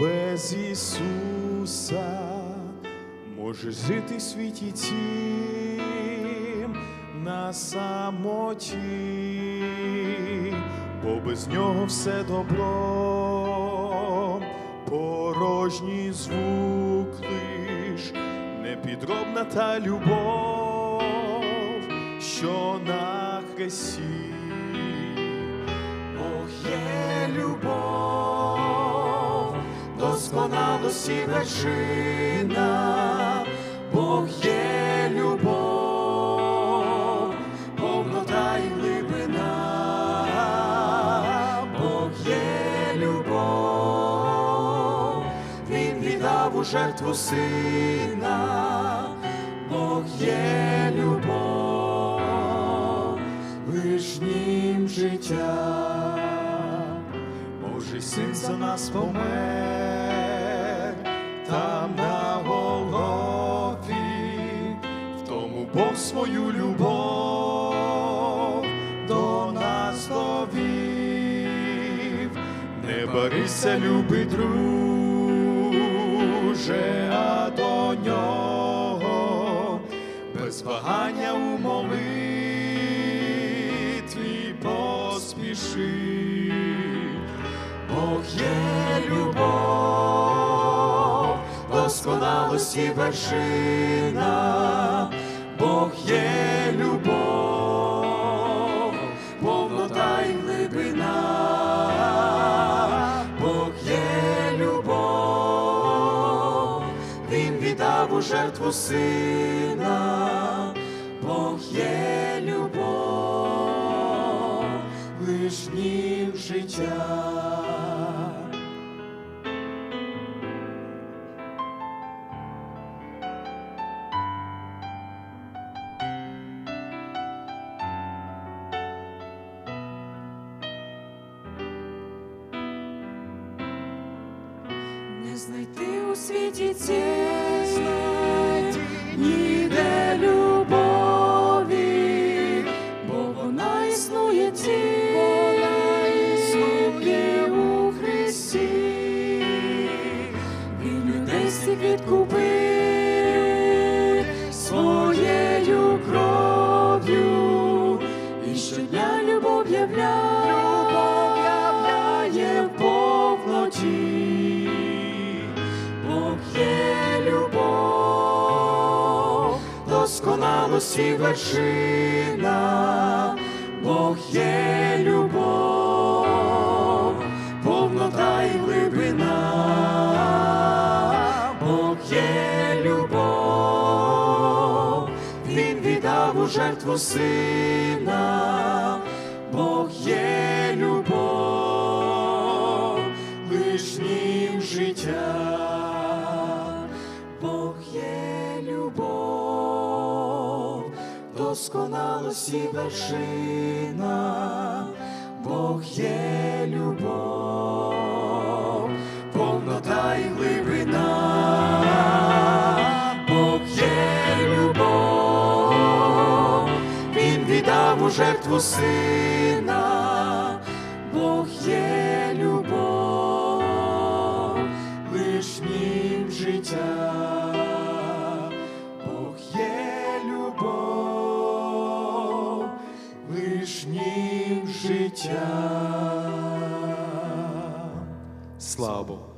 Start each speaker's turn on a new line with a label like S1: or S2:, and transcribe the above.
S1: без Ісуса можеш жити в світі цім на самоті, бо без нього все добро, порожній звук лиш, непідробна та любов, що на хресті. Досконалості вершина, Бог є любов, повнота і глибина, Бог є любов, Він віддав у жертву сина, Бог є любов, лишнім життя. Син за нас помер, там на Голгофі, в тому Бог свою любов до нас довів, не барися, любий друже, а до нього без вагання у молитві поспіши. Бог є любов, досконалості вершина, Бог є любов, повнота і глибина, Бог є любов, Він віддав у жертву сина, Бог є любов, лишнім життя.
S2: Світі цієї ніде любові, бо вона існує тільки у Христі. Він людей всіх відкупив своєю кров'ю, і щодня любов являє досконалості вершина, Бог є любов, повнота і глибина, Бог є любов, Він віддав у жертву сина, Бог є любов, лишнім життя. Досконалості вершина, Бог є любов, повнота і глибина, Бог є любов, Він віддав у жертву сина, Бог є любов, лишнім життя. Слава Богу.